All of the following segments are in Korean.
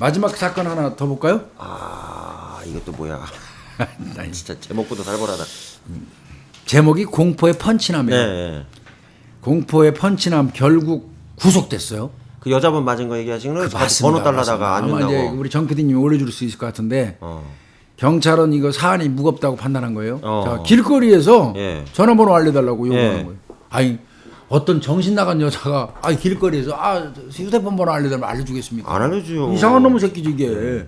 마지막 사건 하나 더 볼까요? 아 이것도 뭐야? 난 진짜 제목부터 살벌하다. 제목이 공포의 펀치남이에요. 네. 공포의 펀치남 결국 구속됐어요. 그 여자분 맞은 거 얘기하시는 거그 맞습니다. 번호 달라다가 안. 아마 이제. 우리 정 PD님이 올려줄 수 있을 것 같은데 어. 경찰은 이거 사안이 무겁다고 판단한 거예요. 어. 자, 길거리에서 예. 전화번호 알려달라고 요구하는 예. 거예요. 아니 어떤 정신 나간 여자가 아니 길거리에서 아 휴대폰 번호 알려달라면 알려주겠습니까? 안 알려줘요. 이상한 놈의 새끼지 이게.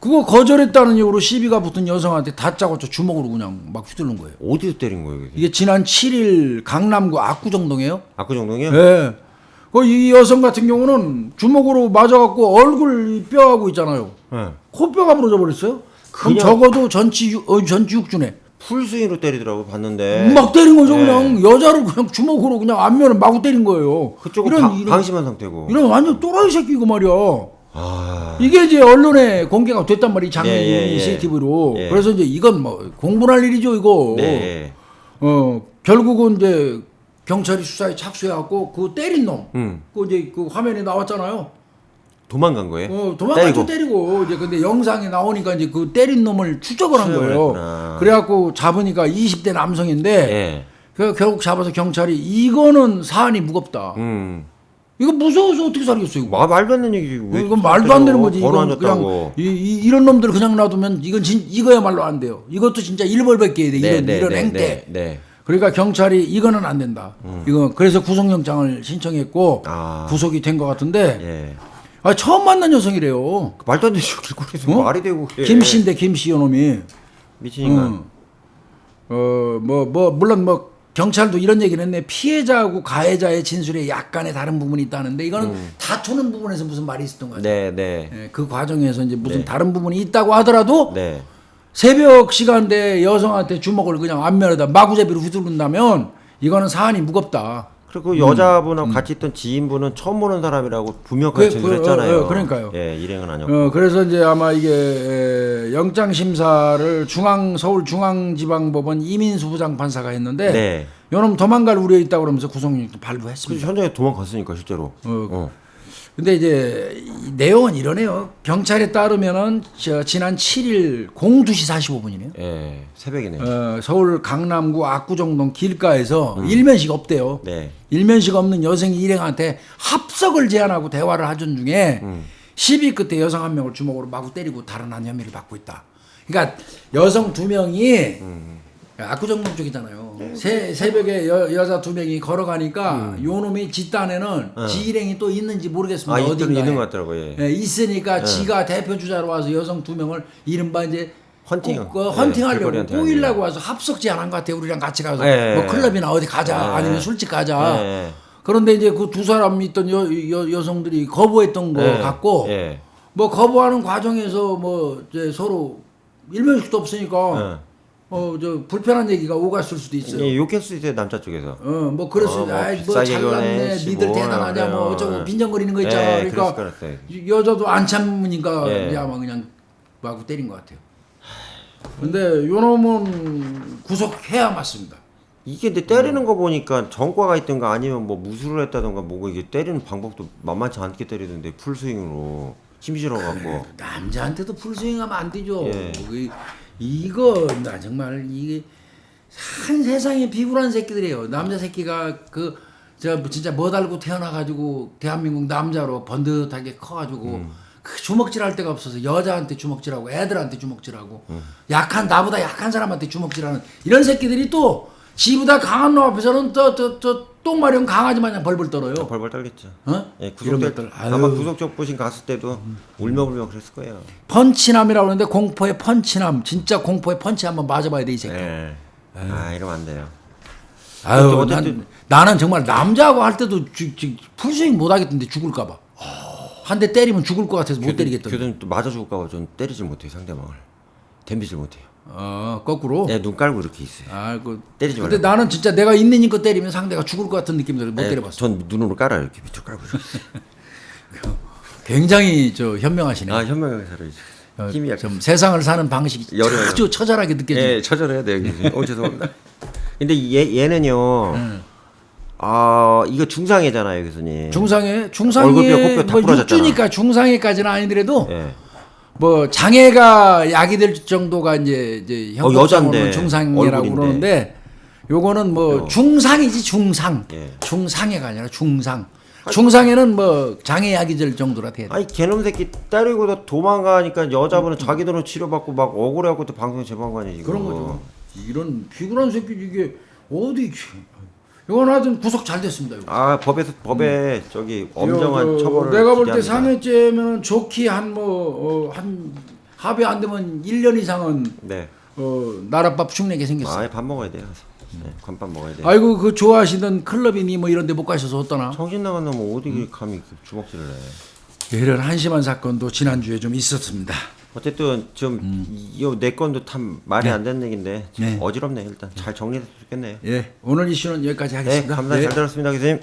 그거 거절했다는 이유로 시비가 붙은 여성한테 다짜고짜 주먹으로 그냥 막 휘두른 거예요. 어디서 때린 거예요? 이게? 이게 지난 7일 강남구 압구정동이에요. 압구정동이요? 예. 그이 여성 같은 경우는 주먹으로 맞아갖고 얼굴 뼈하고 있잖아요. 네. 코뼈가 부러져 버렸어요. 그럼 그냥- 적어도 전치 육- 어, 전치 6주네. 풀스윙으로 때리더라고 봤는데. 막 때린 거죠 네. 그냥 여자를 그냥 주먹으로 그냥 앞면을 마구 때린 거예요. 그쪽은 이런 방, 이런, 방심한 상태고. 이런 완전 또라이 새끼고 말이야. 아. 이게 이제 언론에 공개가 됐단 말이 장면이 예, 예, 예. CCTV로. 예. 그래서 이제 이건 뭐 공분할 일이죠 이거. 네. 어 결국은 이제 경찰이 수사에 착수해갖고 그 때린 놈. 음. 그 이제 그 화면에 나왔잖아요. 도망간 거예요? 어, 도망갔죠 때리고. 때리고 이제 근데 영상에 나오니까 이제 그 때린 놈을 추적을 한 거예요. 그래갖고 잡으니까 20대 남성인데 예. 그 결국 잡아서 경찰이 이거는 사안이 무겁다. 음. 이거 무서워서 어떻게 살겠어 이거? 마, 말도 안 되는 얘기지. 왜 이건 말도 안 되는 거지. 이건 그냥. 이, 이, 이런 놈들 그냥 놔두면 이건 진 이거야말로 안 돼요. 이것도 진짜 일벌백계야 돼. 이런 이런 행태. 네, 네. 그러니까 경찰이 이거는 안 된다. 이거 그래서 구속영장을 신청했고 아. 구속이 된 것 같은데 예. 아, 처음 만난 여성이래요. 그 말도 안 되는 길거리에서 어? 말이 되고. 예. 김씨인데 김씨 요놈이. 미친 인간. 응. 어, 뭐, 뭐, 물론 뭐, 경찰도 이런 얘기를 했네. 피해자하고 가해자의 진술에 약간의 다른 부분이 있다는데, 이거는 다투는 부분에서 무슨 말이 있었던 거죠. 네, 네. 예, 그 과정에서 이제 무슨 네. 다른 부분이 있다고 하더라도, 네. 새벽 시간대 여성한테 주먹을 그냥 앞면에다 마구잡이로 휘두른다면, 이거는 사안이 무겁다. 그리고 여자분하고 같이 있던 지인분은 처음 보는 사람이라고 분명하게 그- 그- 진술했잖아요. 어, 어, 그러니까요. 예, 일행은 아니었고. 어, 그래서 이제 아마 이게 에, 영장 심사를 중앙 서울 중앙지방법원 이민수 부장판사가 했는데 네. 요놈 도망갈 우려 있다고 그러면서 구속영장 그래서 발부했습니다. 현장에 도망갔으니까 실제로. 어, 어. 근데 이제 이 내용은 이러네요. 경찰에 따르면은 저 지난 7일 02시 45분이네요. 예, 새벽이네요. 어, 서울 강남구 압구정동 길가에서 일면식 없대요. 네. 일면식 없는 여성이 일행한테 합석을 제안하고 대화를 하던 중에 시비 끝에 여성 한 명을 주먹으로 마구 때리고 다른 한 혐의를 받고 있다. 그러니까 여성 두 명이 압구정동 쪽이잖아요. 새, 새벽에 여, 여자 두 명이 걸어가니까 요 놈이 집단에는 지 일행이 또 있는지 모르겠습니다. 아, 어딘가에. 있는 것 같더라고요. 예. 예, 있으니까 지가 대표 주자로 와서 여성 두 명을 이른바 이제 헌팅. 꼭, 그 예, 헌팅하려고 길거리한테 꼬이려고 와서 합석 제안한 것 같아요. 우리랑 같이 가서 예, 뭐 예. 클럽이나 어디 가자 예, 아니면 예. 술집 가자. 예. 그런데 이제 그 두 사람 있던 여, 여, 여성들이 거부했던 거 예. 같고 예. 뭐 거부하는 과정에서 뭐 이제 서로 일면식도 없으니까 예. 어 저 불편한 얘기가 오갔을 수도 있어요. 예, 욕했을 수 있어요 남자 쪽에서. 어, 뭐 그럴 수 어, 있어. 뭐 아이, 뭐 비싸게 잘났네, 거네, 니들 15, 대단하냐, 뭐. 어쩌고 예. 빈정거리는 거 있잖아. 예, 그러니까 그랬을 것 같아요. 여자도 안 참으니까 예. 이제 아마 그냥 마구 때린 것 같아요. 근데 요 놈은 구속해야 맞습니다. 이게 근데 때리는 거 보니까 전과가 있던가 아니면 뭐 무술을 했다던가 뭐고 이게 때리는 방법도 만만치 않게 때리던데 풀스윙으로 힘 실어 갖고. 남자한테도 풀스윙하면 안 되죠. 예. 이- 이거 나 정말 이게 한 세상에 비굴한 새끼들이에요. 남자 새끼가 그 저 진짜 뭐 달고 태어나 가지고 대한민국 남자로 번듯하게 커 가지고 그 주먹질할 데가 없어서 여자한테 주먹질하고 애들한테 주먹질하고 약한 나보다 약한 사람한테 주먹질하는 이런 새끼들이 또 지보다 강한 놈 앞에서는 또또또 똥마련 강아지 마냥 벌벌 떨어요. 벌벌 떨겠죠. 어? 예, 이런 구속적 것들. 아마 아유. 구속적 보신 갔을 때도 울며불며 그랬을 거예요. 펀치남이라고 그러는데 공포의 펀치남 진짜 공포의 펀치 한번 맞아봐야 돼 이 새끼. 예. 아 이러면 안 돼요. 아유 어쨌든- 난, 나는 정말 남자하고 할 때도 주, 주, 풀스윙 못 하겠던데 죽을까봐. 한 대 때리면 죽을 것 같아서 못 때리겠던데. 교수님 또 맞아 죽을까 봐 전 때리질 못해요 상대방을. 댐비질 못해요. 어 거꾸로. 네, 눈 깔고 이렇게 있어요. 아, 그 때리지 근데 말라고. 나는 진짜 내가 있는 힘껏 때리면 상대가 죽을 것 같은 느낌이 들어 못 네, 때려봤어. 전 눈으로 깔아요 이렇게 밑으로 깔고. 이렇게. 굉장히 저 현명하시네. 아 현명하게 살아야지. 어, 힘이 약간. 좀 세상을 사는 방식이 여려요. 아주 처절하게 느껴지네. 예, 처절해야 돼요. 교수님. 어 죄송합니다. 근데 얘 얘는요. 아 이거 중상해잖아요 교수님. 중상해 얼굴뼈, 중상해 코뼈 다 뭐 부러졌잖아. 6주니까 중상해까지는 아니더라도 예. 뭐 장애가 약이 될 정도가 이제 이제 어, 여잔데, 중상이라고 얼굴인데. 그러는데 요거는 뭐 중상이지 중상 예. 중상해가 아니라 중상 중상에는 뭐 장애 약이 될 정도라 돼야 돼. 아니 개놈 새끼 때리고 도망가니까 여자분은 자기 돈으로 치료받고 막 억울해갖고 또 방송 아니야 지금. 그런 거죠. 이런 비굴한 새끼 이게 어디 이건 하여튼 구속 잘 됐습니다. 이거. 아 법에서 법에 저기 엄정한 이거 저 처벌을 내가 볼 때 기대합니다. 3회째면은 좋기 어, 한뭐한 합의 안 되면 1년 이상은 네. 어 나랏밥 축내게 생겼어. 아예 밥 먹어야 돼요. 네, 관밥 먹어야 돼. 아이고 그 좋아하시던 클럽이니 뭐 이런 데 못 가셔서 어떠나? 정신 나간 놈은 어디 감히 그 주먹질을 해. 이런 한심한 사건도 지난주에 좀 있었습니다. 어쨌든 좀이내 건도 참 말이 안 되는 좀 네. 어지럽네 일단 잘 정리해서 좋겠네요. 예, 오늘 이슈는 여기까지 네, 하겠습니다. 감사히 예. 잘 들었습니다, 교수님.